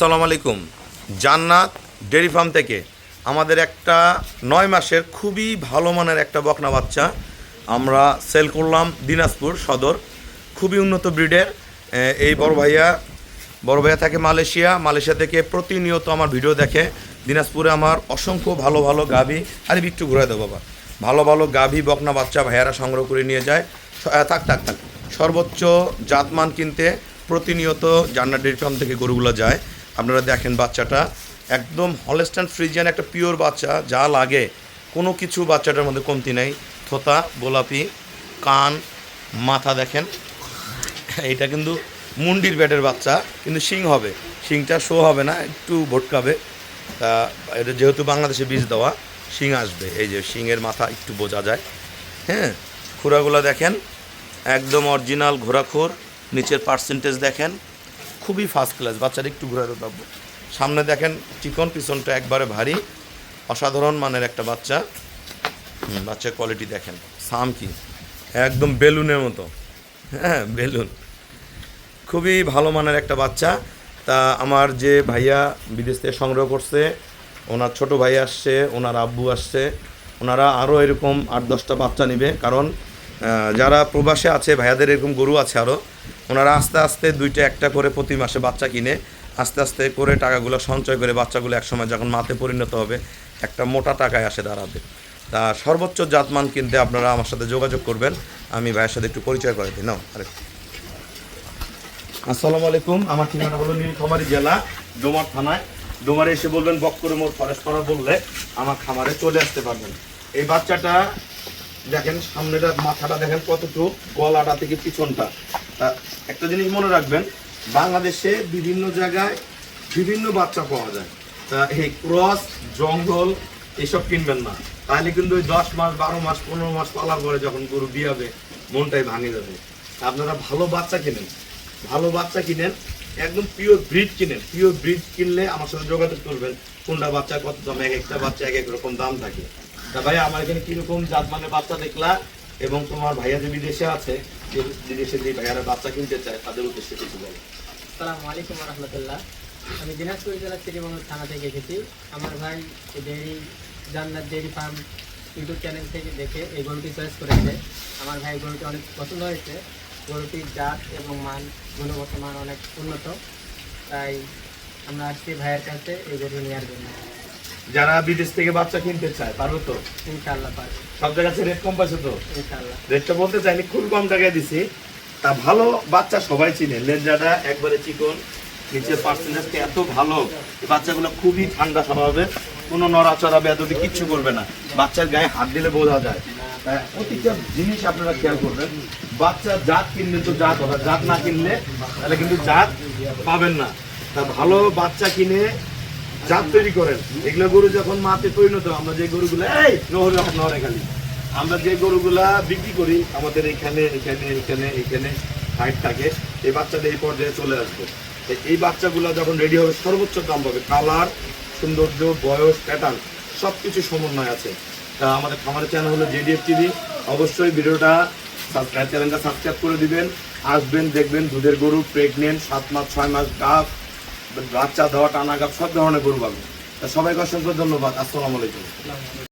আসসালামু আলাইকুম। জান্নাত ডেয়ারি ফার্ম থেকে। আমাদের একটা নয় মাসের খুবই ভালো মানের একটা বকনা বাচ্চা আমরা সেল করলাম দিনাজপুর সদর। খুবই উন্নত ব্রিডের। এই বড় ভাইয়া বড় ভাইয়া থাকে মালয়েশিয়া। মালয়েশিয়া থেকে প্রতিনিয়ত আমার ভিডিও দেখে। দিনাজপুরে আমার অসংখ্য ভালো ভালো গাভী। আরে, একটু ঘুরে দেবো বাবা। ভালো ভালো গাভী বকনা বাচ্চা ভাইয়ারা সংগ্রহ করে নিয়ে যায়। থাক থাক থাক। সর্বোচ্চ জাতমান কিনতে প্রতিনিয়ত জান্নাত ডেয়ারি ফার্ম থেকে গরুগুলো যায়। আপনারা দেখেন বাচ্চাটা একদম হলেস্টান ফ্রিজিয়ান একটা পিওর বাচ্চা, যা লাগে। কোনো কিছু বাচ্চাটার মধ্যে কমতি নেই। থোতা, গোলাপি, কান, মাথা দেখেন। এটা কিন্তু মুন্ডির ব্যাটের বাচ্চা, কিন্তু শিং হবে। শিংটা শো হবে না, একটু ভটকাবে। তা এটা যেহেতু বাংলাদেশে বীজ দেওয়া, শিং আসবে। এই যে শিংয়ের মাথা একটু বোঝা যায়। হ্যাঁ খুরাগুলো দেখেন। একদম অরিজিনাল ঘোরাখোর নিচের পার্সেন্টেজ দেখেন। খুবই ফার্স্ট ক্লাস বাচ্চাটা একটু ঘোরাতে পারব সামনে দেখেন চিকন, পিছনটা একবারে ভারী, অসাধারণ মানের একটা বাচ্চা। বাচ্চার কোয়ালিটি দেখেন সাম কি একদম বেলুনের মতো। হ্যাঁ বেলুন। খুবই ভালো মানের একটা বাচ্চা। তা আমার যে ভাইয়া বিদেশ থেকে সংগ্রহ করছে, ওনার ছোট ভাই আসছে, ওনার আব্বু আসছে, ওনারা আরও এরকম আট দশটা বাচ্চা নেবে। কারণ যারা প্রবাসে আছে, ভাইয়াদের এরকম গরু আছে আরও ওনারা আস্তে আস্তে দুইটা একটা করে প্রতি মাসে বাচ্চা কিনে, আস্তে আস্তে করে টাকাগুলো সঞ্চয় করে বাচ্চাগুলো একসময় যখন মাতে পরিণত হবে, একটা মোটা টাকায় আসে দাঁড়াবে। তা সর্বোচ্চ জাতমান কিনতে আপনারা আমার সাথে যোগাযোগ করবেন, আমি ভাইয়ের সাথে একটু পরিচয় করে দিই, নাও, আরে। আসসালামু আলাইকুম, আমার ঠিকানা হলো নীলফামারী জেলা, ডোমার থানায়। ডোমারে এসে বলবেন, বক্করে মোড় ফরেস্ট পাড়া বললে আমার খামারে চলে আসতে পারবেন। এই বাচ্চাটা দেখেন, সামনেটা, মাথাটা দেখেন কতটুকু, গলাটা থেকে পিছনটা। একটা জিনিস মনে রাখবেন, বাংলাদেশে বিভিন্ন জায়গায় বিভিন্ন বাচ্চা পাওয়া যায়। তা এই ক্রস, জঙ্গল, এসব কিনবেন না। তাহলে কিন্তু ওই দশ মাস, বারো মাস, পনেরো মাস পালার পরে যখন গরু বিয়াবে, মনটাই ভাঙে যাবে। আপনারা ভালো বাচ্চা কিনেন। ভালো বাচ্চা কিনেন, একদম পিওর ব্রিড কিনেন। পিওর ব্রিড কিনলে আমার সাথে যোগাযোগ করবেন, কোনটা বাচ্চা কত দাম, এক একটা বাচ্চা এক এক রকম দাম থাকে। তা ভাই আমার এখানে কীরকম জাত মানে বাচ্চা দেখলা? এবং তোমার ভাইয়া যে বিদেশে আছে, যে বিদেশে যে ভাইয়ারা বাচ্চা কিনতে চায়, তাদের উদ্দেশ্যে কিছু বলো। আসসালামু আলাইকুম রহমতুল্লাহ। আমি দিনাজপুর জেলার শ্রীমঙ্গল থানা থেকে এসেছি। আমার ভাই ডেয়ারি জান্নাত ডেয়ারি ফার্ম ইউটিউব চ্যানেল থেকে দেখে এই গরুটি চয়েস করেছে। আমার ভাই গরুটি অনেক পছন্দ হয়েছে। গরুটির জাত এবং মান, গুণগত মান অনেক উন্নত। তাই আমরা আসছি ভাইয়ের কাছে এই গরু নেওয়ার জন্য যারা বিদেশ থেকে বাচ্চা কিনতে চায় পারব তো? ইনশাআল্লাহ পারব। সব জায়গায় রেট কম পাইছো তো? ইনশাআল্লাহ। রেটটা বলতে চাইনি খুব কম টাকায় দিছি। তা ভালো বাচ্চা সবাই চিনে। লেজাটা একবারে চিকন নিচের পার্সেন্টেজটা এত ভালো বাচ্চাগুলো খুবই ঠান্ডা স্বভাবের কোনো নড়াচড়া বেদবি কিচ্ছু করবে না। বাচ্চার গায়ে হাত দিলে বোঝা যায়। তা প্রতিটা জিনিস আপনারা খেয়াল করবেন। বাচ্চা জাত কিনলে তো জাত হবে জাত না কিনলে তাহলে কিন্তু জাত পাবেন না। তা ভালো বাচ্চা কিনে জাত তৈরি করেন। এগুলো গরু যখন মাতে পরিণত, আমরা যে গরুগুলো এই, নহরে নহরে খালি। আমরা যে গরুগুলা বিক্রি করি, আমাদের এখানে এখানে এখানে এখানে হাইট থাকে, এই বাচ্চাটা এই পর্যায়ে চলে আসবে। এই বাচ্চাগুলা যখন রেডি হবে, সর্বোচ্চ দাম পাবে। কালার, সৌন্দর্য, বয়স প্যাটার্ন সব কিছু সমন্বয় আছে। তা আমাদের খামারের চ্যানেল হলো জেডিএফ টিভি অবশ্যই ভিডিওটা সাবস্ক্রাইব চ্যানেলটা সাবস্ক্রাইব করে দিবেন। আসবেন, দেখবেন দুধের গরু প্রেগনেন্ট সাত মাস, ছয় মাস গাভ বাচ্চা দেওয়া টানা সব ধরনের গরু পাবেন। তা সবাইকে অসংখ্য ধন্যবাদ। আসসালামু আলাইকুম।